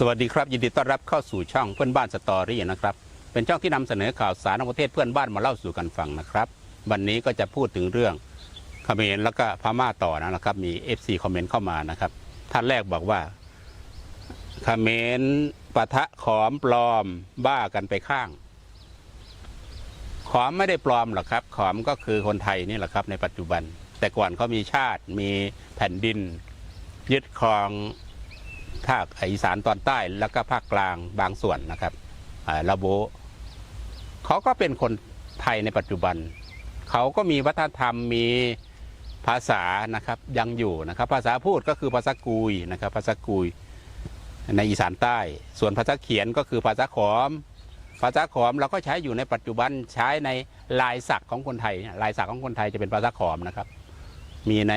สวัสดีครับยินดีต้อนรับเข้าสู่ช่องเพื่อนบ้านสตอรี่นะครับ เป็นช่องที่นำเสนอข่าวสารของประเทศเพื่อนบ้านมาเล่าสู่กันฟังนะครับ วันนี้ก็จะพูดถึงเรื่องเขมรแล้วก็พม่าต่อนะครับ มี FC คอมเมนต์เข้ามานะครับ ท่านแรกบอกว่าเขมรปะทะขอมปลอมบ้ากันไปข้าง ขอมไม่ได้ปลอมหรอกครับ ขอมก็คือคนไทยนี่แหละครับในปัจจุบัน แต่ก่อนเขามีชาติมีแผ่นดิน ยึดครอง ภาคอีสานตอนใต้แล้วก็ภาคกลางบางส่วนนะครับอ่าระโบเขาก็เป็นคนไทยในปัจจุบัน เขาก็มีวัฒนธรรมมีภาษานะครับยังอยู่นะครับ ภาษาพูดก็คือภาษากุยนะครับ ภาษากุยในอีสานใต้ ส่วนภาษาเขียนก็คือภาษาขอม ภาษาขอมเราก็ใช้อยู่ในปัจจุบันใช้ในลายศักดิ์ของคนไทยลายศักดิ์ของคนไทยจะเป็นภาษาขอมนะครับ มีใน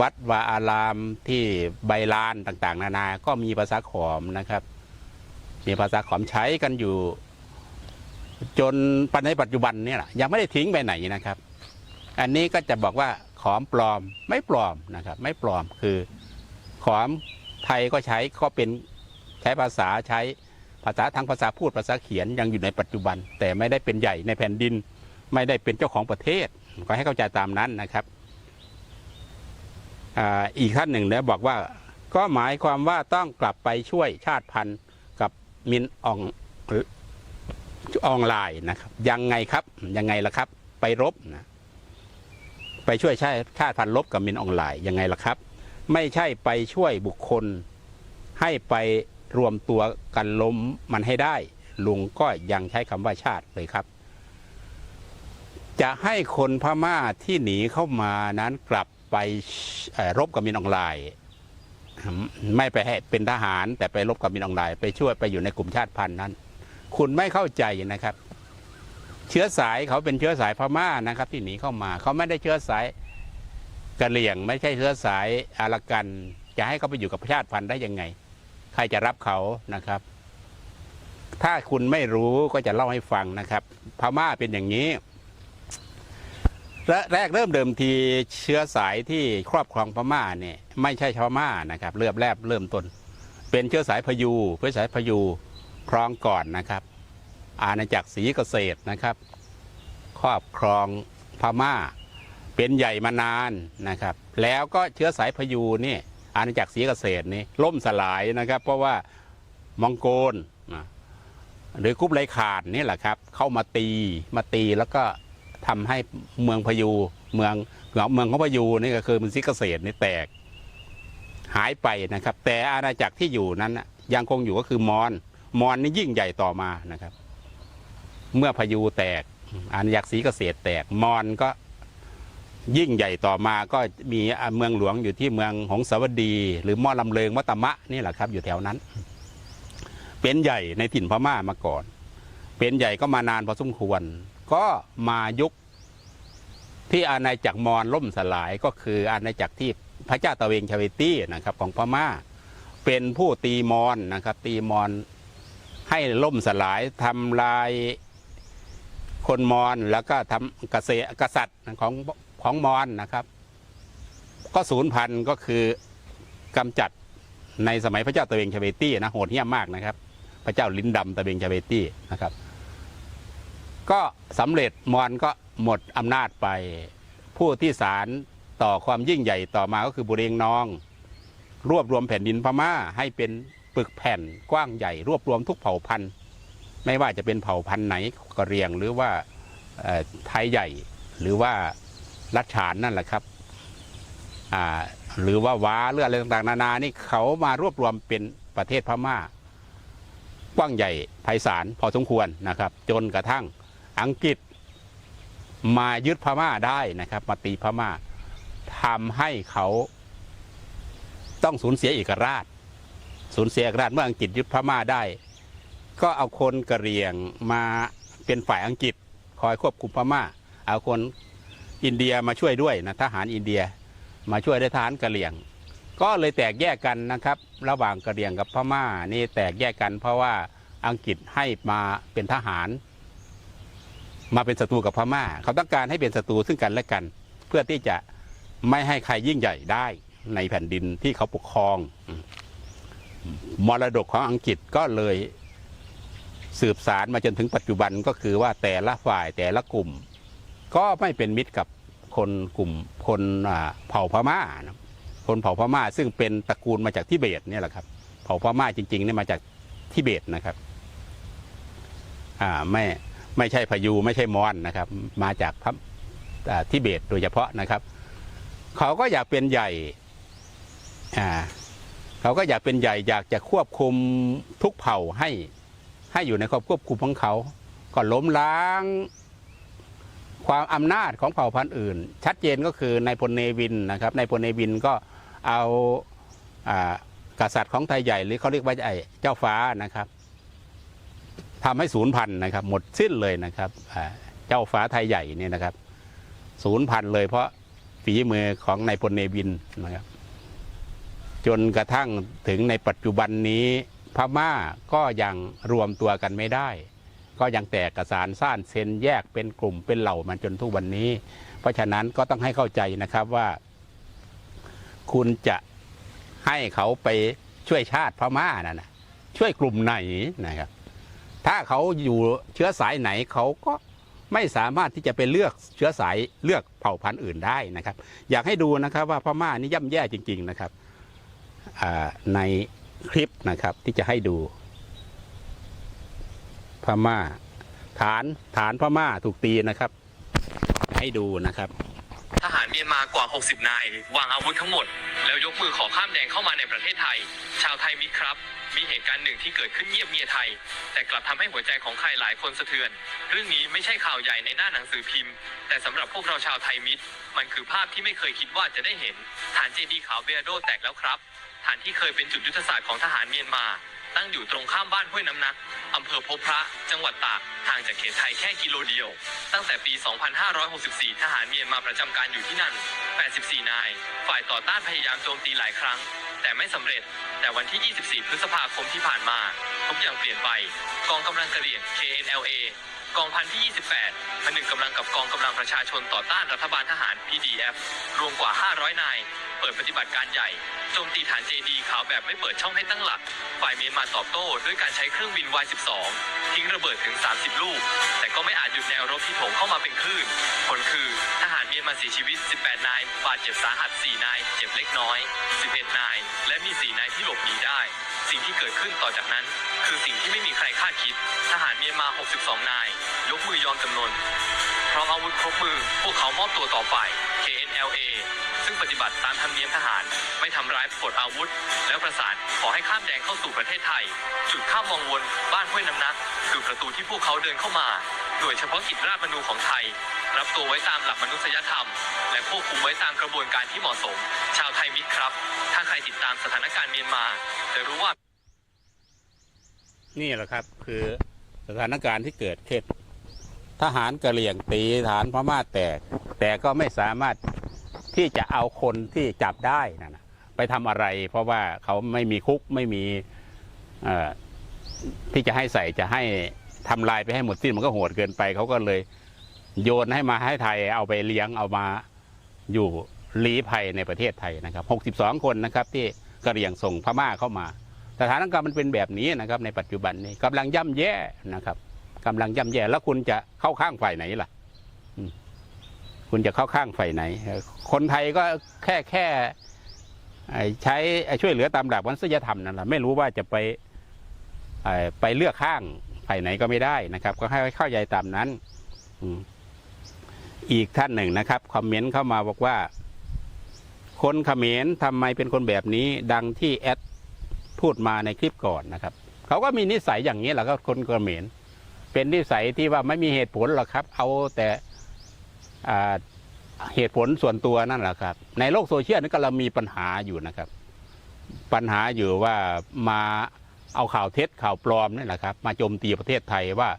วัดวาอารามที่ใบลานต่างๆ นานา ก็มีภาษาขอมนะครับ มีภาษาขอมใช้กันอยู่ จนปัจในปัจจุบันเนี่ยแหละยังไม่ได้ทิ้งไปไหนนะครับ อันนี้ก็จะบอกว่าขอมปลอมไม่ปลอมนะครับ ไม่ปลอมคือขอมไทยก็ใช้ก็เป็นใช้ภาษาใช้ภาษาทางภาษาพูดภาษาเขียนยังอยู่ในปัจจุบัน แต่ไม่ได้เป็นใหญ่ในแผ่นดิน ไม่ได้เป็นเจ้าของประเทศ ก็ให้เข้าใจตามนั้นนะครับ อีกท่านหนึ่งเนี่ยบอกว่าก็หมายความว่าต้องกลับไปช่วยชาติพันธุ์กับมินอองออนไลน์นะครับ ยังไงครับยังไงล่ะครับ ไปรบนะไปช่วยชาติชาติพันธุ์รบกับมินออนไลน์ยังไงล่ะครับ ไม่ใช่ไปช่วยบุคคล ให้ไปรวมตัวกันล้มมันให้ได้ ลุงก็ยังใช้คำว่าชาติเลยครับ จะให้คนพม่าที่หนีเข้ามานั้นกลับ ไปรบกับมินออนไลน์ไม่ไปให้เป็นทหาร แต่ไปรบกับมินออนไลน์ไปช่วยไปอยู่ในกลุ่มชาติพันธุ์นั้น คุณไม่เข้าใจนะครับ เชื้อสายเขาเป็นเชื้อสายพม่านะครับ ที่หนีเข้ามาเขาไม่ได้เชื้อสายกะเหรี่ยง ไม่ใช่เชื้อสายอารากัน จะให้เขาไปอยู่กับชาติพันธุ์ได้ยังไง ใครจะรับเขานะครับ ถ้าคุณไม่รู้ก็จะเล่าให้ฟังนะครับ พม่าเป็นอย่างนี้ และแรกเริ่มเดิมทีเชื้อสายที่ครอบครองพม่าเนี่ยไม่ใช่ชาวม่านะครับ เริ่มแรกเริ่มต้น เป็นเชื้อสายพยูเชื้อสายพยูครองก่อนนะครับ อาณาจักรศรีเกษตรนะครับ ครอบครองพม่า เป็นใหญ่มานานนะครับ แล้วก็เชื้อสายพยูนี่อาณาจักรศรีเกษตรนี่ล่มสลายนะครับ เพราะว่ามองโกลนะหรือกุบไลขาดนี่แหละครับ เข้ามาตีมาตีแล้วก็ ทำให้เมืองพยูเมืองเมืองของพยูนี่ก็คือมันซิเกษตรนี่แตก หายไปนะครับ แต่อาณาจักรที่อยู่นั้นยังคงอยู่ก็คือมอญมอญนี่ยิ่งใหญ่ต่อมานะครับ เมื่อพยูแตกอาณาจักรศรีเกษตรแตกมอญก็ยิ่งใหญ่ต่อมาก็มีเมืองหลวงอยู่ที่เมืองหงสาวดี หรือมอลำเลิงมัตตมะนี่แหละครับ อยู่แถวนั้น เป็นใหญ่ในถิ่นพม่ามาก่อน เป็นใหญ่ก็มานานพอสมควร ก็มายุคที่อาณาจักรมอญล่มสลายก็คืออาณาจักรที่พระเจ้าตะเวงชาเวตี้นะครับของพม่า เป็นผู้ตีมอญนะครับ ตีมอญให้ล่มสลายทำลายคนมอญแล้วก็ทำเกษตรกษัตริย์ของของมอญนะครับ ก็ศูนย์พันธุ์ก็คือกำจัดในสมัยพระเจ้าตะเวงชาเวตี้นะโหดเหี้ยมมากนะครับ พระเจ้าลิ้นดำตะเวงชาเวตี้นะครับ ก็สำเร็จมอญก็หมดอำนาจไป ผู้ที่สารต่อความยิ่งใหญ่ต่อมาก็คือบุเรงนอง รวบรวมแผ่นดินพม่าให้เป็นปึกแผ่นกว้างใหญ่ รวบรวมทุกเผ่าพันธุ์ ไม่ว่าจะเป็นเผ่าพันธุ์ไหนกะเรียงหรือว่าไทยใหญ่หรือว่ารัชฉานนั่นแหละครับหรือว่าว้าหรืออะไรต่างๆ นานานี่เขามารวบรวมเป็นประเทศพม่า กว้างใหญ่ไพศาลพอสมควรนะครับ จนกระทั่ง อังกฤษมายึดพม่าได้นะครับ มาตีพม่าทำให้เขาต้องสูญเสียเอกราช สูญเสียเอกราชเมื่ออังกฤษยึดพม่าได้ ก็เอาคนกะเหรี่ยงมาเป็นฝ่ายอังกฤษ คอยควบคุมพม่า เอาคนอินเดียมาช่วยด้วยนะทหารอินเดียมาช่วยได้ทหารกะเหรี่ยง ก็เลยแตกแยกกันนะครับ ระหว่างกะเหรี่ยงกับพม่านี่แตกแยกกันเพราะว่าอังกฤษให้มาเป็นทหาร มาเป็นศัตรูกับพม่า เขาต้องการให้เป็นศัตรูซึ่งกันและกัน เพื่อที่จะไม่ให้ใครยิ่งใหญ่ได้ในแผ่นดินที่เขาปกครอง มรดกของอังกฤษก็เลยสืบสารมาจนถึงปัจจุบันก็คือว่าแต่ละฝ่ายแต่ละกลุ่ม ก็ไม่เป็นมิตรกับคนกลุ่มคนเผ่าพม่านะคนเผ่าพม่าซึ่งเป็นตระกูลมาจากทิเบตเนี่ยแหละครับ เผ่าพม่าจริงๆเนี่ยมาจากทิเบตนะครับ อ่าไม่ ไม่ใช่พายูไม่ใช่มอญนะครับ มาจากพระทิเบตโดยเฉพาะนะครับ เขาก็อยากเป็นใหญ่อ่าเขาก็อยากเป็นใหญ่อยากจะควบคุมทุกเผ่าให้ให้อยู่ในความควบคุมของเขา ก็ล้มล้างความอำนาจของเผ่าพันธุ์อื่น ชัดเจนก็คือนายพลเนวินนะครับนายพลเนวินก็เอาอากษัตริย์ของไทยใหญ่หรือเขาเรียกว่าไอ้เจ้าฟ้านะครับ ทำให้ศูนย์พันนะครับ หมดสิ้นเลยนะครับเจ้าฟ้าไทยใหญ่เนี่ยนะครับศูนย์พันเลยเพราะฝีมือของนายพลเนวินนะครับ จนกระทั่งถึงในปัจจุบันนี้พม่าก็ยังรวมตัวกันไม่ได้ ก็ยังแตกกระสานซ่านเซนแยกเป็นกลุ่มเป็นเหล่ามาจนทุกวันนี้ เพราะฉะนั้นก็ต้องให้เข้าใจนะครับว่า คุณจะให้เขาไปช่วยชาติพม่านั่นนะช่วยกลุ่มไหนนะครับ ถ้าเขาอยู่เชื้อสายไหนเขาก็ไม่สามารถที่จะไปเลือกเชื้อสายเลือกเผ่าพันธุ์อื่นได้นะครับ อยากให้ดูนะครับว่าพม่านี่ย่ำแย่จริง ๆนะครับในคลิปนะครับที่จะให้ดู พม่า ฐานฐานพม่าถูกตีนะครับ ให้ดูนะครับทหารเมียนมากว่า 60 นายวางอาวุธทั้งหมด แล้วยกมือขอข้ามแดนเข้ามาในประเทศไทย ชาวไทยมิตรครับ มีเหตุการณ์หนึ่งที่เกิดขึ้นเงียบเมียไทย แต่กลับทำให้หัวใจของใครหลายคนสะเทือน เรื่องนี้ไม่ใช่ข่าวใหญ่ในหน้าหนังสือพิมพ์ แต่สำหรับพวกเราชาวไทยมิตร มันคือภาพที่ไม่เคยคิดว่าจะได้เห็น ฐานเจดีย์ขาวเบโดแตกแล้วครับ ฐานที่เคยเป็นจุดยุทธศาสตร์ของทหารเมียนมา ตั้งอยู่ตรงข้ามบ้านห้วยน้ำนักอำเภอพบพระ จังหวัดตากห่างจากเขตไทยแค่กิโลเดียว ตั้งแต่ปี 2564 ทหารเมียนมาประจำการอยู่ที่นั่น 84 นาย ฝ่ายต่อต้านพยายามโจมตีหลายครั้ง แต่ไม่สำเร็จ แต่วันที่ 24 พฤษภาคมที่ผ่านมา ทุกอย่างเปลี่ยนไป กองกำลังกะเหรี่ยง KNLA กองพันที่ 28ผนึกกำลังกับกองกำลังประชาชนต่อต้านรัฐบาลทหาร PDF รวมกว่า 500 นาย เปิดปฏิบัติการใหญ่โจมตีฐานเจดีขาวแบบไม่เปิดช่องให้ตั้งหลัก ฝ่ายเมียนมาตอบโต้ด้วยการใช้เครื่องบิน Y12 ทิ้งระเบิดถึง 30 ลูก แต่ก็ไม่อาจหยุดแนวรบที่โถมเข้ามาเป็นคลื่น ผลคือทหารเมียนมาเสียชีวิต 18 นาย บาดเจ็บสาหัส 4 นาย เจ็บเล็กน้อย 11 นาย และมี 4 นายที่หลบหนีได้ สิ่งที่เกิดขึ้นต่อจากนั้น คือสิ่งที่ไม่มีใครคาดคิด ทหารเมียนมา 62 นาย ยกมือยอมจำนน พร้อมอาวุธครบมือ พวกเขามอบตัวต่อฝ่าย KNLA ซึ่งปฏิบัติตามธรรมเนียมทหาร ไม่ทำร้ายปลดอาวุธ แล้วประสานขอให้ข้ามแดนเข้าสู่ประเทศไทย จุดข้ามวังวน บ้านห้วยน้ำนัก คือประตูที่พวกเขาเดินเข้ามาโดยเฉพาะกิจราชมนูของไทย รับตัวไว้ตามหลักมนุษยธรรม และควบคุมไว้ตามกระบวนการที่เหมาะสม ชาวไทยมิตรครับ ถ้าใครติดตามสถานการณ์เมียนมา จะรู้ว่า นี่แหละครับคือสถานการณ์ที่เกิดขึ้นทหารกระเหรี่ยงตีฐานพม่าแตก แต่ก็ไม่สามารถที่จะเอาคนที่จับได้นะนะไปทำอะไร เพราะว่าเขาไม่มีคุกไม่มีที่จะให้ใส่จะให้ทำลายไปให้หมดสิ้นมันก็โหดเกินไป เขาก็เลยโยนให้มาให้ไทยเอาไปเลี้ยงเอามาอยู่ลี้ภัยในประเทศไทยนะครับ 62 คนนะครับที่กระเหรี่ยงส่งพม่าเข้ามา สถานการณ์มันเป็นแบบนี้นะครับในปัจจุบันนี้กำลังย่ำแย่นะครับกำลังย่ำแย่แล้วคุณจะเข้าข้างฝ่ายไหนล่ะคุณจะเข้าข้างฝ่ายไหน คนไทยก็แค่แค่ใช้ช่วยเหลือตามหลักมนุษยธรรมนั่นแหละไม่รู้ว่าจะไปไปเลือกข้างฝ่ายไหนก็ไม่ได้นะครับ ก็ให้เข้าใจตามนั้นอีกท่านหนึ่งนะครับคอมเมนต์เข้ามาบอกว่า คนเขมรทำไมเป็นคนแบบนี้ ดังที่แอด พูดมาในคลิปก่อนนะครับ เขาก็มีนิสัยอย่างนี้แหละครับคนเขมรเป็นนิสัยที่ว่าไม่มีเหตุผลหรอกครับ เอาแต่เหตุผลส่วนตัวนั่นแหละครับ ในโลกโซเชียลนี่ก็เรามีปัญหาอยู่นะครับ ปัญหาอยู่ว่ามาเอาข่าวเท็จข่าวปลอมนี่แหละครับ มาโจมตีประเทศไทยว่า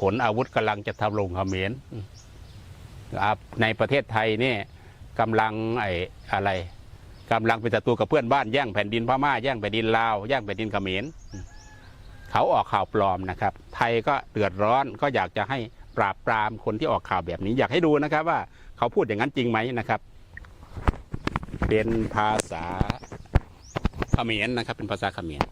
ขนอาวุธกำลังจะทำลงเขมรอืมครับในประเทศไทยนี่กำลังไอ้อะไร กำลังเป็นศัตรูกับเพื่อนบ้านแย่งแผ่นดินพม่าแย่งแผ่นดินลาวแย่งแผ่นดินเขมรเขาออกข่าวปลอมนะครับ ไทยก็เดือดร้อนก็อยากจะให้ปราบปรามคนที่ออกข่าวแบบนี้ อยากให้ดูนะครับว่าเขาพูดอย่างนั้นจริงไหมนะครับ เป็นภาษาเขมรนะครับ เป็นภาษาเขมร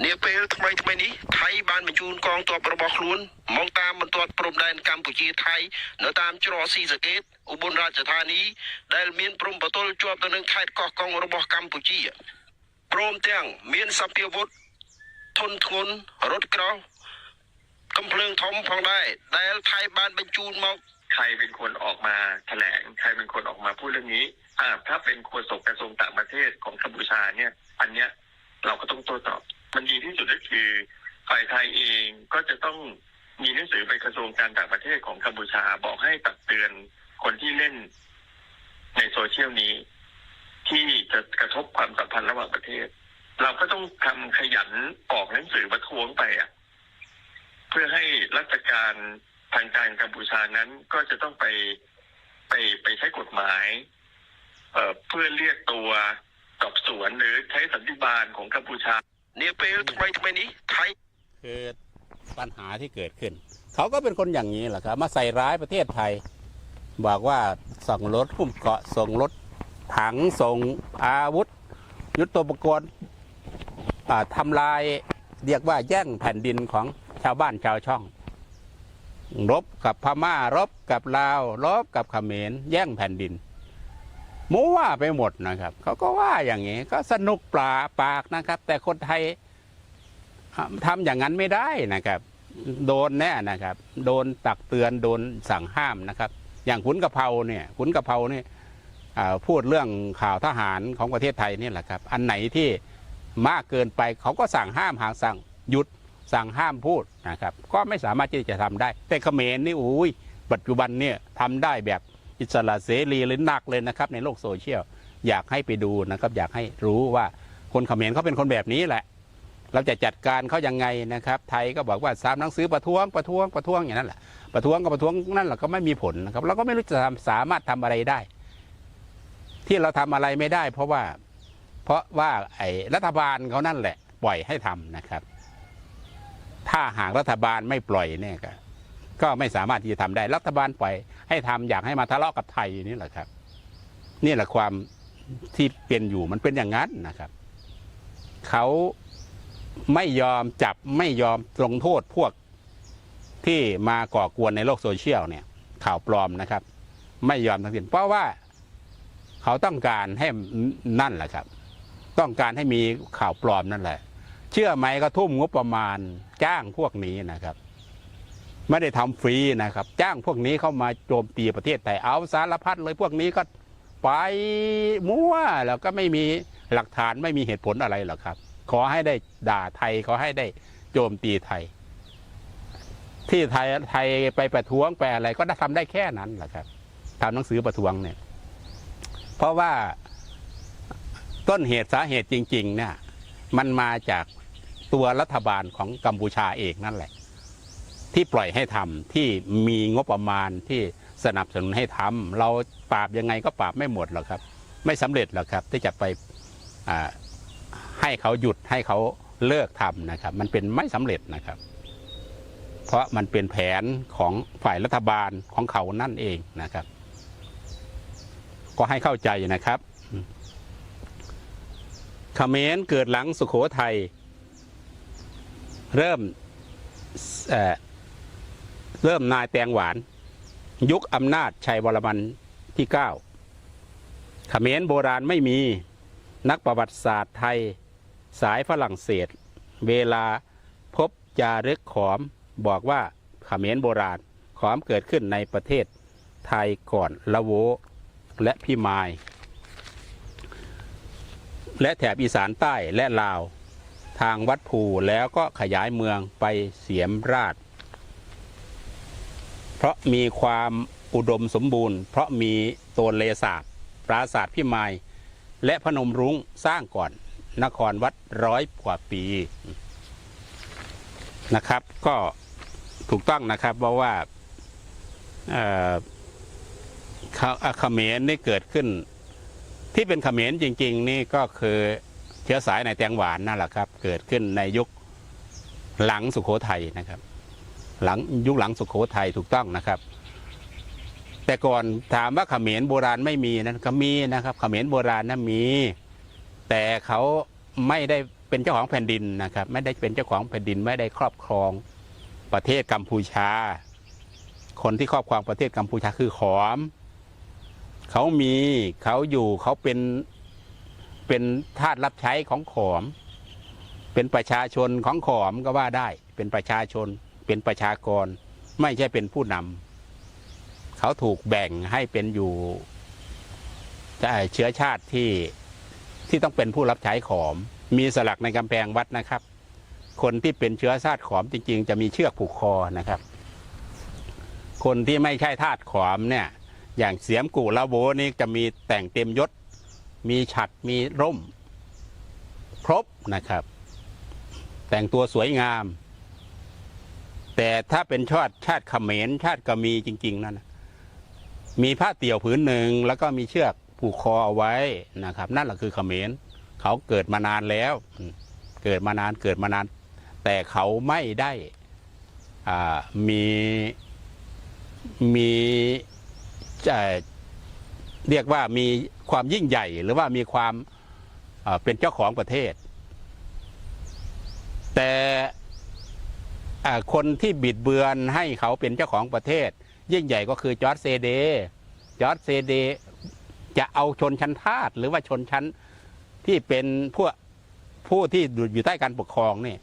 เนี่เปิลทำไมทำไมนี้ไทยบานบรรจุกองตัวประบอกลุนมองตามบรรทัดปรุมแดนกัมพูชีไทยเนื้ตามจรอซีสเกตอุบลราชธานีได้เมียนปรุมประตูจวบตัวหนึ่งไทยกอกองระบอกัมพูชีปรมเตียงเมียนสับเพียวุฒทนทุนรถกระกำเพลิงทอมพองได้ได้ไทยบานบรรจุมองใครเป็นคนออกมาแถลงใครเป็นคนออกมาพูดเรื่องนี้อ่าถ้าเป็นโฆษกกระทรวงต่างประเทศของกัมพูชาเนี่ย อันเนี้ยเราก็ต้องโต้ตอบ มันดีที่สุดก็คือฝ่ายไทยเองก็จะต้องมีหนังสือไปกระทรวงการต่างประเทศของกัมพูชาบอกให้ตักเตือนคนที่เล่นในโซเชียลนี้ ที่จะกระทบความสัมพันธ์ระหว่างประเทศ เราก็ต้องทำขยันออกหนังสือประท้วงไปอะเพื่อให้รัฐการทางการกัมพูชานั้นก็จะต้องไปไปไปใช้กฎหมายเอ่อเพื่อเรียกตัวสอบสวนหรือใช้สันติบาลของกัมพูชา นี่เป็นทำไมทำไมนี้ไทยคือปัญหาที่เกิดขึ้น เขาก็เป็นคนอย่างนี้แหละครับ มาใส่ร้ายประเทศไทย บอกว่าส่งรถพุ่มเกาะส่งรถถังส่งอาวุธ ยุทโธปกรณ์ทำลายเรียกว่าแย่งแผ่นดินของชาวบ้านชาวช่อง รบกับพม่ารบกับลาว รบกับเขมรแย่งแผ่นดิน มั่วไปหมดนะครับ เขาก็ว่าอย่างนี้ ก็สนุกปลาปากนะครับ แต่คนไทยทำอย่างนั้นไม่ได้นะครับ โดนแน่นะครับ โดนตักเตือนโดนสั่งห้ามนะครับ อย่างขุนกะเพราเนี่ยขุนกะเพราเนี่ยพูดเรื่องข่าวทหารของประเทศไทยนี่แหละครับ อันไหนที่มากเกินไปเขาก็สั่งห้ามหางสั่งหยุดสั่งห้ามพูดนะครับ ก็ไม่สามารถที่จะทำได้ แต่เขมรนี่อุ้ยปัจจุบันเนี่ยทำได้แบบ อิสระเสรีเลยหนักเลยนะครับในโลกโซเชียลอยากให้ไปดูนะครับ อยากให้รู้ว่าคนเขมรเขาเป็นคนแบบนี้แหละ เราจะจัดการเขายังไงนะครับ ไทยก็บอกว่าสามหนังสือประท้วงประท้วงประท้วงอย่างนั้นแหละประท้วงก็ประท้วงนั่นแหละก็ไม่มีผลนะครับเราก็ไม่รู้จะสามารถทำอะไรได้ ที่เราทำอะไรไม่ได้ เพราะว่าเพราะว่าไอ้รัฐบาลเขานั่นแหละ ปล่อยให้ทำนะครับ ถ้าหากรัฐบาลไม่ปล่อยเนี่ยก็ก็ไม่สามารถที่จะทำได้รัฐบาลปล่อย ให้ทำอยากให้มาทะเลาะกับไทยนี่แหละครับ นี่แหละความที่เป็นอยู่มันเป็นอย่างนั้นนะครับ เขาไม่ยอมจับไม่ยอมลงโทษพวกที่มาก่อกวนในโลกโซเชียลเนี่ย ข่าวปลอมนะครับ ไม่ยอมทั้งสิ้นเพราะว่าเขาต้องการให้นั่นแหละครับ ต้องการให้มีข่าวปลอมนั่นแหละ เชื่อไหมก็ทุ่มงบประมาณจ้างพวกนี้นะครับ ไม่ได้ทำฟรีนะครับ จ้างพวกนี้เข้ามาโจมตีประเทศไทยเอาสารพัดเลยพวกนี้ก็ไปมั่วแล้วก็ไม่มีหลักฐานไม่มีเหตุผลอะไรหรอกครับ ขอให้ได้ด่าไทยขอให้ได้โจมตีไทย ที่ไทยไทยไปประท้วงไปอะไรก็ได้ทำได้แค่นั้นแหละครับทำหนังสือประท้วงเนี่ย เพราะว่าต้นเหตุสาเหตุจริง ๆ เนี่ย มันมาจากตัวรัฐบาลของกัมพูชาเองนั่นแหละ ที่ปล่อยให้ทำที่มีงบประมาณที่สนับสนุนให้ทำเราปราบยังไงก็ปราบไม่หมดหรอกครับ ไม่สำเร็จหรอกครับ ที่จะไปให้เขาหยุดให้เขาเลิกทำนะครับ มันเป็นไม่สำเร็จนะครับ เพราะมันเป็นแผนของฝ่ายรัฐบาลของเขานั่นเองนะครับ ก็ให้เข้าใจนะครับเขมรเกิดหลังสุโขทัยเริ่มเอ่อ เริ่มนายแตงหวาน ยุคอำนาจชัยวรมันที่เก้าเขมรโบราณไม่มีนักประวัติศาสตร์ไทย สายฝรั่งเศส เวลาพบจารึกขอมบอกว่าเขมรโบราณขอมเกิดขึ้นในประเทศไทยก่อนละโวและพี่มาย และแถบอีสานใต้และลาว ทางวัดภูแล้วก็ขยายเมืองไปเสียมราช เพราะมีความอุดมสมบูรณ์ เพราะมีโตนเลสาบปราสาทพิมาย และพนมรุ้งสร้างก่อนนครวัดร้อยกว่าปีนะครับ ก็ถูกต้องนะครับเพราะว่าเอ่อเขมรนี่เกิดขึ้น ที่เป็นเขมรจริง ๆ นี่ก็คือเชื้อสายในแตงหวานนั่นแหละครับ เกิดขึ้นในยุคหลังสุโขทัยนะครับ หลังยุคหลังสุโขทัยถูกต้องนะครับ แต่ก่อนถามว่าเขมรโบราณไม่มีนั้นก็มีนะครับ เขมรโบราณนั้นมี แต่เขาไม่ได้เป็นเจ้าของแผ่นดินนะครับ ไม่ได้เป็นเจ้าของแผ่นดินไม่ได้ครอบครองประเทศกัมพูชา คนที่ครอบครองประเทศกัมพูชาคือขอมเขามีเขาอยู่เขาเป็นเป็นทาสรับใช้ของขอม เป็นประชาชนของขอมก็ว่าได้ เป็นประชาชน เป็นประชากร ไม่ใช่เป็นผู้นำเขาถูกแบ่งให้เป็นอยู่เอ่เชื้อชาติที่ที่ต้องเป็นผู้รับใช้ขอม มีสลักในกำแพงวัดนะครับ คนที่เป็นเชื้อชาติขอมจริง ๆ จะมีเชือกผูกคอนะครับ คนที่ไม่ใช่ทาสขอมเนี่ยอย่างเสียมกูละโวนี่จะมีแต่งเต็มยศ มีฉัดมีร่ม ครบนะครับ แต่งตัวสวยงาม แต่ถ้าเป็นชาติชาติเขมรชาติกะมีจริง ๆ นั่นนะมีผ้าเตี่ยวผืนหนึ่งแล้วก็มีเชือกผูกคอเอาไว้นะครับ นั่นแหละคือเขมรเขาเกิดมานานแล้ว เกิดมานานเกิดมานาน แต่เขาไม่ได้อ่ามีมีเอ่อเรียกว่ามีความยิ่งใหญ่ หรือว่ามีความเป็นเจ้าของประเทศ แต่ คนที่บิดเบือนให้เขาเป็นเจ้าของประเทศ ยิ่งใหญ่ก็คือจอร์จเซเดจอร์จเซเดจะเอาชนชั้นทาสหรือว่าชนชั้นที่เป็นพวกผู้ที่อยู่ใต้การปกครองเนี่ย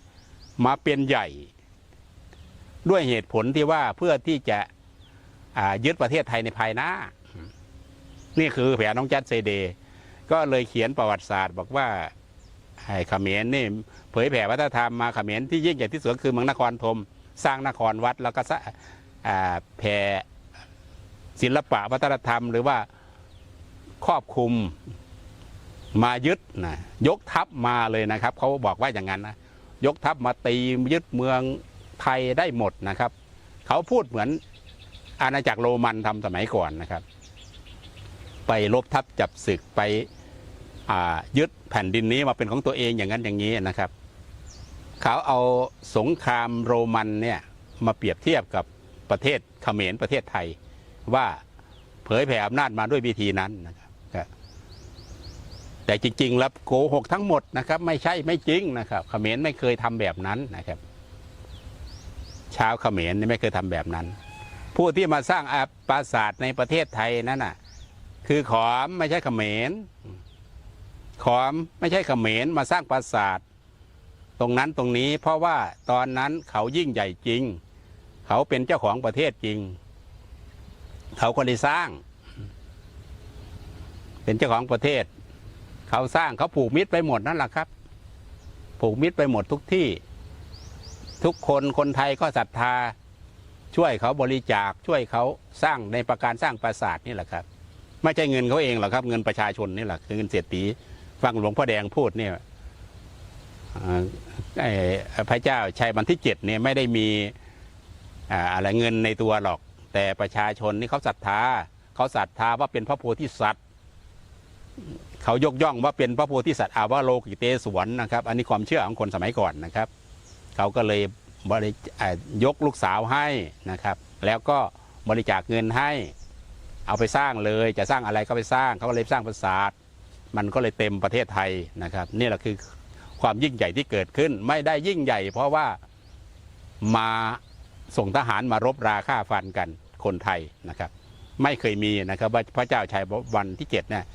มาเป็นใหญ่ ด้วยเหตุผลที่ว่าเพื่อที่จะยึดประเทศไทยในภายหน้า นี่คือแผนน้องจัดเซเด ก็เลยเขียนประวัติศาสตร์บอกว่า ให้เขมรนี่เผยแผ่วัฒนธรรมมาเขมรที่ยิ่งใหญ่ที่สุดคือเมืองนครธมสร้างนครวัดแล้วก็แผ่ศิลปะวัฒนธรรม หรือว่าครอบคลุมมายึดนะยกทัพมาเลยนะครับเขาบอกว่าอย่างนั้นนะยกทัพมาตียึดเมืองไทยได้หมดนะครับ เขาพูดเหมือนอาณาจักรโรมันทำสมัยก่อนนะครับ ไปลบทัพจับศึกไป ยึดแผ่นดินนี้มาเป็นของตัวเองอย่างนั้นอย่างนี้นะครับ เขาเอาสงครามโรมันเนี่ยมาเปรียบเทียบกับประเทศเขมรประเทศไทย ว่าเผยแผ่อำนาจมาด้วยวิธีนั้นนะครับแต่จริง ๆ แล้วโกหกทั้งหมดนะครับ ไม่ใช่ไม่จริงนะครับเขมรไม่เคยทำแบบนั้นนะครับ ชาวเขมรนี่ไม่เคยทำแบบนั้น ผู้ที่มาสร้างอาปราสาทในประเทศไทยนั่นน่ะ คือขอมไม่ใช่เขมร ขอมไม่ใช่เขมรมาสร้างปราสาท ตรงนั้นตรงนี้เพราะว่าตอนนั้นเขายิ่งใหญ่จริง เขาเป็นเจ้าของประเทศจริง เขาก็เลยสร้าง เป็นเจ้าของประเทศ เขาสร้างเขาผูกมิตรไปหมดนั่นแหละครับ ผูกมิตรไปหมดทุกที่ ทุกคนคนไทยก็ศรัทธา ช่วยเขาบริจาคช่วยเขาสร้างในประการสร้างปราสาทนี่แหละครับ ไม่ใช่เงินเขาเองหรอกครับ เงินประชาชนนี่แหละคือเงินเศรษฐี ฟังหลวงพ่อแดงพูดเนี่ยพระเจ้าชัยบันที่เจ็ดเนี่ยไม่ได้มีอะไรเงินในตัวหรอก แต่ประชาชนนี่เขาศรัทธาเขาศรัทธาว่าเป็นพระโพธิสัตว์เขายกย่องว่าเป็นพระโพธิสัตว์อาวโลกิเตศวรนะครับ อันนี้ความเชื่อของคนสมัยก่อนนะครับ เขาก็เลยบริยกลูกสาวให้นะครับ แล้วก็บริจาคเงินให้ เอาไปสร้างเลยจะสร้างอะไรก็ไปสร้างเขาก็เลยสร้างปราสาท มันก็เลยเต็มประเทศไทยนะครับนี่แหละคือความยิ่งใหญ่ที่เกิดขึ้น ไม่ได้ยิ่งใหญ่ เพราะว่ามาส่งทหารมารบราฆ่าฟันกันคนไทยนะครับ ไม่เคยมีนะครับว่าพระเจ้าชัยวันที่เจ็ดเนี่ย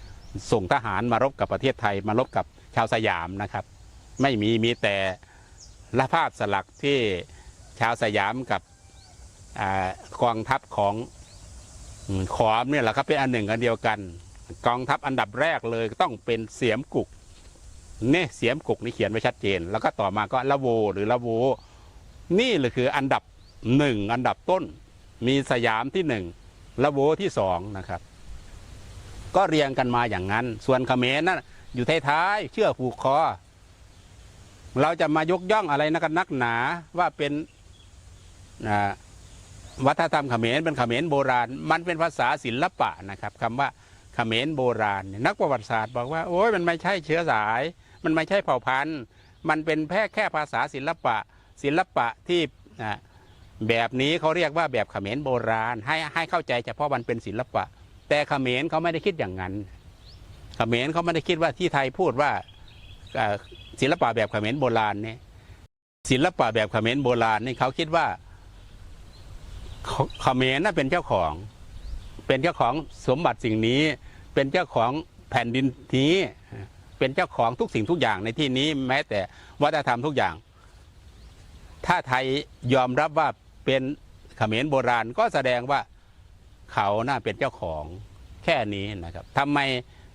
ส่งทหารมารบกับประเทศไทย มารบกับชาวสยามนะครับ ไม่มีมีแต่ละภาพสลักที่ชาวสยามกับกองทัพของขอมเนี่ยแหละครับเป็นอันหนึ่งอันเดียวกัน กองทัพอันดับแรกเลยต้องเป็นเสียมกุกเนี่ยเสียมกุกนี่เขียนไว้ชัดเจน แล้วก็ต่อมาก็ละโวหรือละโว นี่เลยคืออันดับหนึ่งอันดับต้น มีสยามที่หนึ่งละโวที่สองนะครับ ก็เรียงกันมาอย่างนั้น ส่วนเขมรนั่นอยู่ท้ายๆเชื่อผูกคอ เราจะมายกย่องอะไรนักนักหนาว่าเป็นวัฒนธรรมเขมรเป็นเขมรโบราณ มันเป็นภาษาศิลปะนะครับคำว่า ขมรโบราณ นักประวัติศาสตร์บอกว่าโอ้ยมันไม่ใช่เชื้อสาย มันไม่ใช่เผ่าพันธุ์ มันเป็นแค่แค่ภาษาศิลปะ ศิลปะที่แบบนี้เขาเรียกว่าแบบขมรโบราณ ให้ให้เข้าใจเฉพาะมันเป็นศิลปะ แต่ขมรเขาไม่ได้คิดอย่างนั้นขมรเขาไม่ได้คิดว่าที่ไทยพูดว่าศิลปะแบบขมรโบราณเนี่ยศิลปะแบบขมรโบราณนี่เขาคิดว่าขเขมรน่ะเป็นเจ้าของ เป็นเจ้าของสมบัติสิ่งนี้ เป็นเจ้าของแผ่นดินนี้ เป็นเจ้าของทุกสิ่งทุกอย่างในที่นี้แม้แต่วัฒนธรรมทุกอย่าง ถ้าไทยยอมรับว่าเป็นเขมรโบราณก็แสดงว่าเขาน่าเป็นเจ้าของแค่นี้นะครับทำไม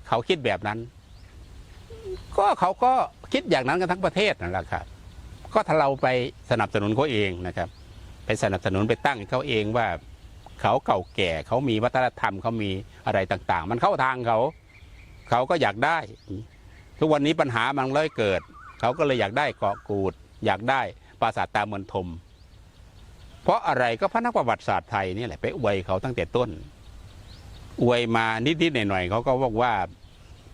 เขาคิดแบบนั้น ก็เขาก็คิดอย่างนั้นกันทั้งประเทศนั่นแหละครับก็ถ้าเราไปสนับสนุนเขาเองนะครับ ไปสนับสนุนไปตั้งเขาเองว่า เขาเก่าแก่เขามีวัฒนธรรมเขามีอะไรต่าง ๆ มันเข้าทางเขา เขาก็อยากได้ ทุกวันนี้ปัญหามันเลยเกิด เขาก็เลยอยากได้เกาะกูด อยากได้ปราสาทตาเมือนทม เพราะอะไรก็พระนักประวัติศาสตร์ไทยนี่แหละไปอวยเขาตั้งแต่ต้น อวยมานิดๆหน่อยๆเขาก็บอกว่า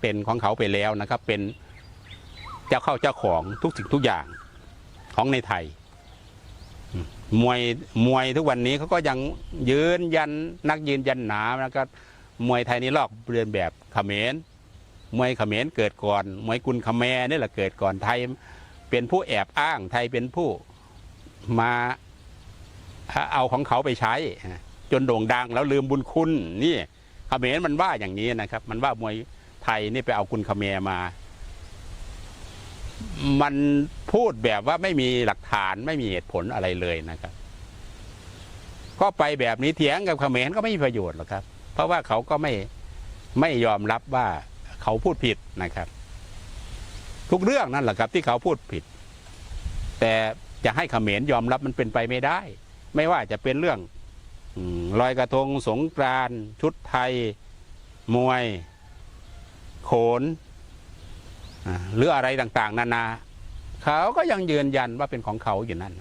เป็นของเขาไปแล้วนะครับ เป็นเจ้าเข้าเจ้าของทุกสิ่งทุกอย่างของในไทย มวยมวยทุกวันนี้เขาก็ยังยืนยันนักยืนยันหนาแล้วก็มวยไทยนี่ลอกเรียนแบบเขมรมวยเขมรเกิดก่อน มวยกุลคแมรนี่แหละเกิดก่อนไทยเป็นผู้แอบอ้างไทยเป็นผู้มาเอาของเขาไปใช้ จนโด่งดังแล้วลืมบุญคุณนี่เขมรมันว่าอย่างนี้นะครับ มันว่ามวยไทยนี่ไปเอากุลคแมรมา มันพูดแบบว่าไม่มีหลักฐานไม่มีเหตุผลอะไรเลยนะครับ ก็ไปแบบนี้เถียงกับเขมรก็ไม่มีประโยชน์หรอกครับ เพราะว่าเขาก็ไม่ไม่ยอมรับว่าเขาพูดผิดนะครับ ทุกเรื่องนั่นแหละครับ ที่เขาพูดผิด แต่จะให้เขมรยอมรับมันเป็นไปไม่ได้ ไม่ว่าจะเป็นเรื่องอลอยกระทงสงกรานชุดไทย มวย โขน หรืออะไรต่างๆ นานา เขาก็ยังยืนยันว่าเป็นของเขาอยู่นั่น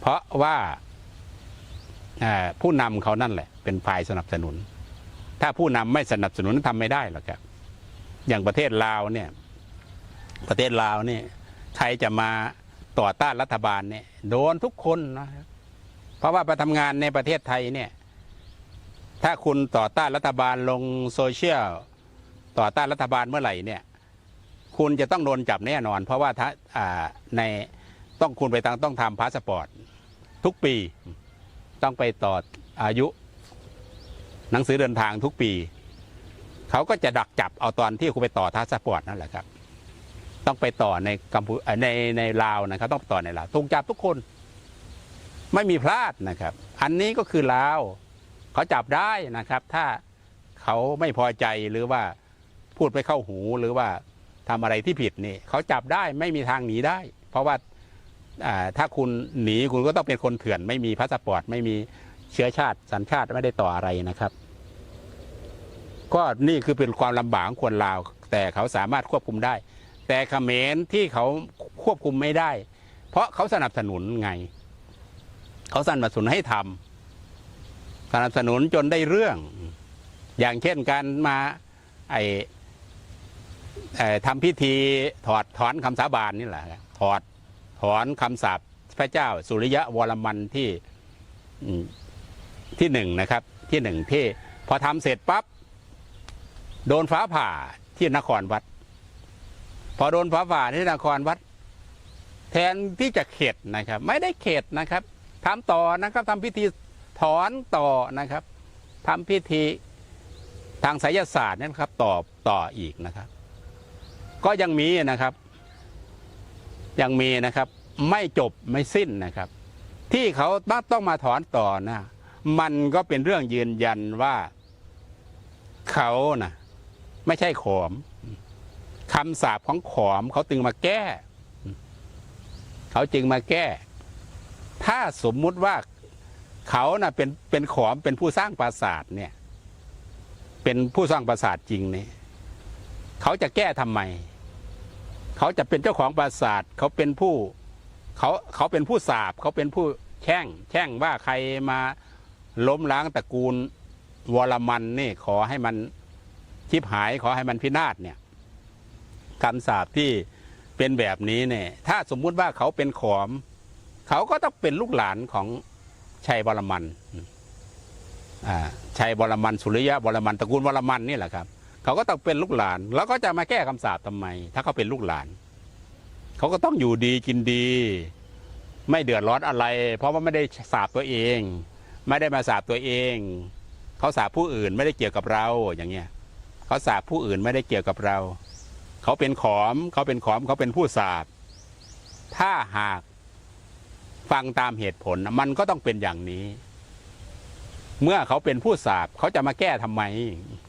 เพราะว่าผู้นำเขานั่นแหละ เป็นฝ่ายสนับสนุน ถ้าผู้นำไม่สนับสนุนทำไม่ได้หรอกครับ อย่างประเทศลาวเนี่ย ประเทศลาวเนี่ยใครจะมาต่อต้านรัฐบาลเนี่ยโดนทุกคนนะเพราะว่าไปทำงานในประเทศไทยเนี่ย ถ้าคุณต่อต้านรัฐบาลลงโซเชียล ต่อต้านรัฐบาลเมื่อไหร่เนี่ย คุณจะต้องโดนจับแน่นอน เพราะว่าถ้าในต้องคุณไปต้องต้องทำพาสปอร์ต ทุกปีต้องไปต่ออายุ หนังสือเดินทางทุกปี เขาก็จะดักจับเอาตอนที่คุณไปต่อพาสปอร์ตนั่นแหละครับ ต้องไปต่อในกัมพูในในลาวนะครับ ต้องต่อในลาวถูกจับทุกคนไม่มีพลาดนะครับ อันนี้ก็คือลาวเขาจับได้นะครับ ถ้าเขาไม่พอใจหรือว่า พูดไปเข้าหูหรือว่าทำอะไรที่ผิดนี่เขาจับได้ไม่มีทางหนีได้ เพราะว่าถ้าคุณหนีคุณก็ต้องเป็นคนเถื่อน ไม่มีพาสปอร์ตไม่มีเชื้อชาติสัญชาติไม่ได้ต่ออะไรนะครับ ก็นี่คือเป็นความลำบากของคนลาว แต่เขาสามารถควบคุมได้ แต่เขมรที่เขาควบคุมไม่ได้ เพราะเขาสนับสนุนไง เขาสนับสนุนให้ทำสนับสนุนจนได้เรื่อง อย่างเช่นการมาไอ ทำพิธีถอดถอนคำสาบานนี่แหละถอดถอนคำสาปพระเจ้าสุริยะวรมันที่ที่หนึ่งนะครับที่หนึ่งที่พอทำเสร็จปั๊บโดนฟ้าผ่าที่นครวัด พอโดนฟ้าผ่าที่นครวัด แทนที่จะเข็ดนะครับ ไม่ได้เข็ดนะครับทำต่อนะครับทำพิธีถอนต่อนะครับทำพิธีทางไสยศาสตร์เนยนะครับต่อต่ออีกนะครับ ก็ยังมีนะครับ ยังมีนะครับ ไม่จบไม่สิ้นนะครับ ที่เขาต้องมาถอนต่อนะมันก็เป็นเรื่องยืนยันว่าเขานะ่ะไม่ใช่ขอมคำสาปของขอมเขาจึงมาแก้ เขาจึงมาแก้ ถ้าสมมุติว่าเขาน่ะเป็นเป็นขอมเป็นผู้สร้างปราสาทเนี่ย เป็นผู้สร้างปราสาทจริงเนี่ยเขาจะแก้ทำไม เขาจะเป็นเจ้าของปราสาทเขาเป็นผู้เขาเขาเป็นผู้สาบเขาเป็นผู้แช่ง แช่งว่าใครมาล้มล้างตระกูลวรมันนี่ขอให้มันชิบหายขอให้มันพินาศเนี่ยคำสาบที่เป็นแบบนี้เนี่ย ถ้าสมมุติว่าเขาเป็นขอม เขาก็ต้องเป็นลูกหลานของชัยวรมันอ่าชัยวรมันสุริยะวรมันตระกูลวรมันนี่แหละครับ เขาก็ต้องเป็นลูกหลาน แล้วก็จะมาแก้คำสาปทำไม ถ้าเขาเป็นลูกหลาน เขาก็ต้องอยู่ดีกินดี ไม่เดือดร้อนอะไร เพราะว่าไม่ได้สาบตัวเอง ไม่ได้มาสาบตัวเอง เขาสาบผู้อื่นไม่ได้เกี่ยวกับเราอย่างเงี้ยเขาสาบผู้อื่นไม่ได้เกี่ยวกับเรา เขาเป็นขอม เขาเป็นขอมเขาเป็นผู้สาบถ้าหากฟังตามเหตุผลมันก็ต้องเป็นอย่างนี้ เมื่อเขาเป็นผู้สาบเขาจะมาแก้ทำไม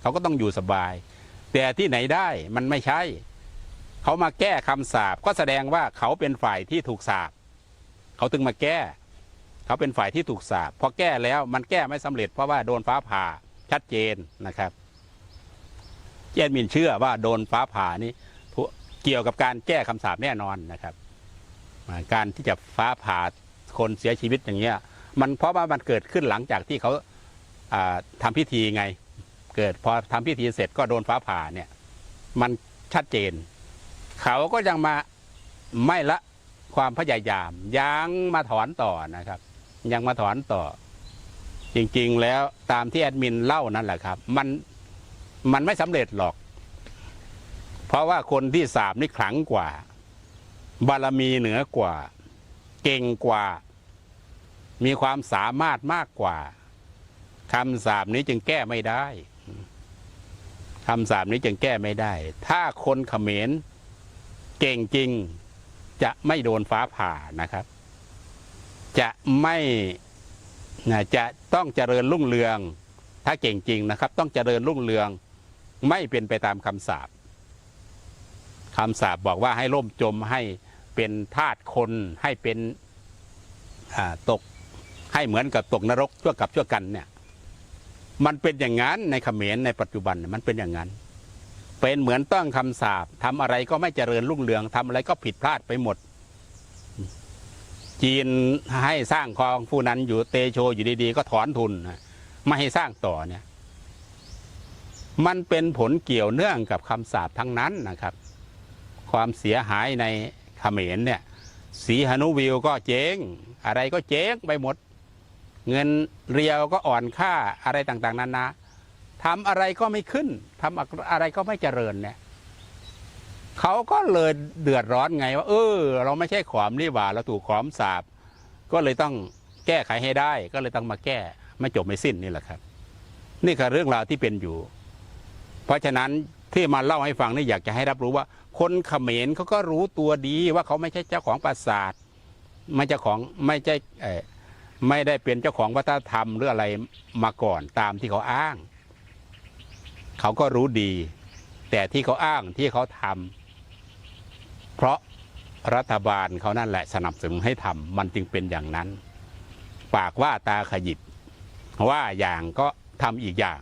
เขาก็ต้องอยู่สบาย แต่ที่ไหนได้มันไม่ใช่ เขามาแก้คำสาบก็แสดงว่าเขาเป็นฝ่ายที่ถูกสาบเขาถึงมาแก้ เขาเป็นฝ่ายที่ถูกสาบพอแก้แล้วมันแก้ไม่สำเร็จเพราะว่าโดนฟ้าผ่าชัดเจนนะครับแอดมินเชื่อว่าโดนฟ้าผ่านี่เกี่ยวกับการแก้คำสาปแน่นอนนะครับ การที่จะฟ้าผ่าคนเสียชีวิตอย่างเงี้ย มันเพราะว่ามันเกิดขึ้นหลังจากที่เขา อ่าทำพิธีไง เกิดพอทำพิธีเสร็จก็โดนฟ้าผ่าเนี่ย มันชัดเจน เขาก็ยังมาไม่ละความพยายาม ยังมาถอนต่อนะครับ ยังมาถอนต่อ จริงๆแล้วตามที่แอดมินเล่านั่นแหละครับ มันมันไม่สำเร็จหรอก เพราะว่าคนที่สาบนี่ขลังกว่า บารมีเหนือกว่า เก่งกว่า มีความสามารถมากกว่า คำสาบนี้จึงแก้ไม่ได้คำสาบนี้จึงแก้ไม่ได้ ถ้าคนเขมรเก่งจริง จะไม่โดนฟ้าผ่านะครับ จะไม่จะต้องเจริญรุ่งเรือง ถ้าเก่งจริงนะครับ ต้องเจริญรุ่งเรือง ไม่เป็นไปตามคำสาปคำสาปบอกว่าให้ล่มจมให้เป็นทาสคนให้เป็นตกให้เหมือนกับตกนรกชั่วกับชั่วกันเนี่ย มันเป็นอย่างนั้นในเขมรในปัจจุบันมันเป็นอย่างนั้น เป็นเหมือนต้องคำสาปทำอะไรก็ไม่เจริญรุ่งเรืองทำอะไรก็ผิดพลาดไปหมด จีนให้สร้างคลองผู้นั้นอยู่เตโชอยู่ดีๆ ก็ถอนทุนไม่ให้สร้างต่อเนี่ย มันเป็นผลเกี่ยวเนื่องกับคำสาปทั้งนั้นนะครับ ความเสียหายในเขมรเนี่ยสีหนุวิวก็เจ๊งอะไรก็เจ๊งไปหมด เงินเรียวก็อ่อนค่าอะไรต่างๆนานาทำอะไรก็ไม่ขึ้นทำอะไรก็ไม่เจริญเนี่ยเขาก็เลยเดือดร้อนไงว่า เออ เราไม่ใช่ขอมนี่หว่า เราถูกขอมสาบ ก็เลยต้องแก้ไขให้ได้ ก็เลยต้องมาแก้ไม่จบไม่สิ้นนี่แหละครับ นี่คือเรื่องราวที่เป็นอยู่ เพราะฉะนั้นที่มาเล่าให้ฟังนี่อยากจะให้รับรู้ว่า คนเขมรเขาก็รู้ตัวดีว่าเขาไม่ใช่เจ้าของปราสาทไม่เจ้าของไม่ใช่ ไม่ได้เป็นเจ้าของวัฒนธรรมหรืออะไรมาก่อนตามที่เขาอ้าง เขาก็รู้ดี แต่ที่เขาอ้างที่เขาทำเพราะรัฐบาลเขานั่นแหละสนับสนุนให้ทำมันจึงเป็นอย่างนั้น ปากว่าตาขยิบว่าอย่างก็ทำอีกอย่าง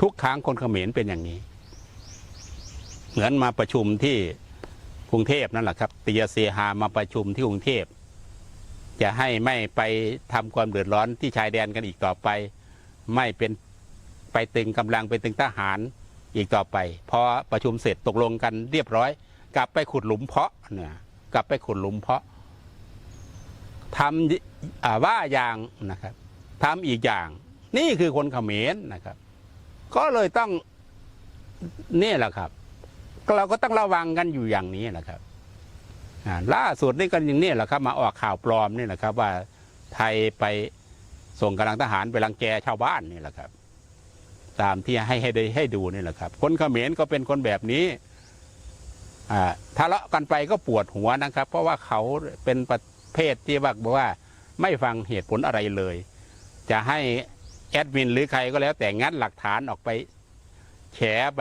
ทุกครั้งคนเขมรเป็นอย่างนี้ เหมือนมาประชุมที่กรุงเทพนั่นแหละครับตียเซฮามาประชุมที่กรุงเทพ จะให้ไม่ไปทำความเดือดร้อนที่ชายแดนกันอีกต่อไป ไม่เป็นไปตึงกำลังไปตึงทหารอีกต่อไป พอประชุมเสร็จตกลงกันเรียบร้อย กลับไปขุดหลุมเพาะเนี่ยกลับไปขุดหลุมเพาะทำว่าอย่างนะครับทำอีกอย่าง นี่คือคนเขมรนะครับ ก็เลยต้องนี่แหละครับ เราก็ต้องระวังกันอยู่อย่างนี้นะครับ ล่าสุดนี่ก็อย่างนี้แหละครับมาออกข่าวปลอมนี่แหละครับ ว่าไทยไปส่งกำลังทหารไปรังแกชาวบ้านนี่แหละครับ ตามที่ให้ให้ได้ให้ดูนี่แหละครับ คนเขมรก็เป็นคนแบบนี้ทะเลาะกันไปก็ปวดหัวนะครับ เพราะว่าเขาเป็นประเภทที่ว่าบอกว่าไม่ฟังเหตุผลอะไรเลย จะให้แอดมินหรือใครก็แล้วแต่งัดหลักฐานออกไป แฉไป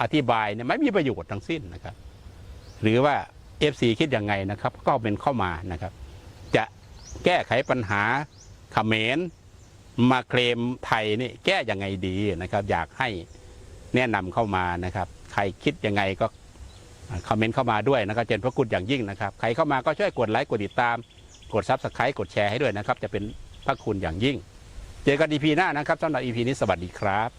อธิบายเนี่ยไม่มีประโยชน์ทั้งสิ้นนะครับ หรือว่า FC คิดยังไงนะครับก็เป็นเข้ามานะครับ จะแก้ไขปัญหาเขมรมาเคลมไทยนี่แก้ยังไงดีนะครับ อยากให้แนะนำเข้ามานะครับ ใครคิดยังไงก็คอมเมนต์เข้ามาด้วยนะครับเจนพระคุณอย่างยิ่งนะครับ ใครเข้ามาก็ช่วยกดไลค์กดติดตาม กดซับสไครต์กดแชร์ให้ด้วยนะครับ จะเป็นพระคุณอย่างยิ่ง เจอกันอีพีหน้านะครับสำหรับอีพีนี้สวัสดีครับ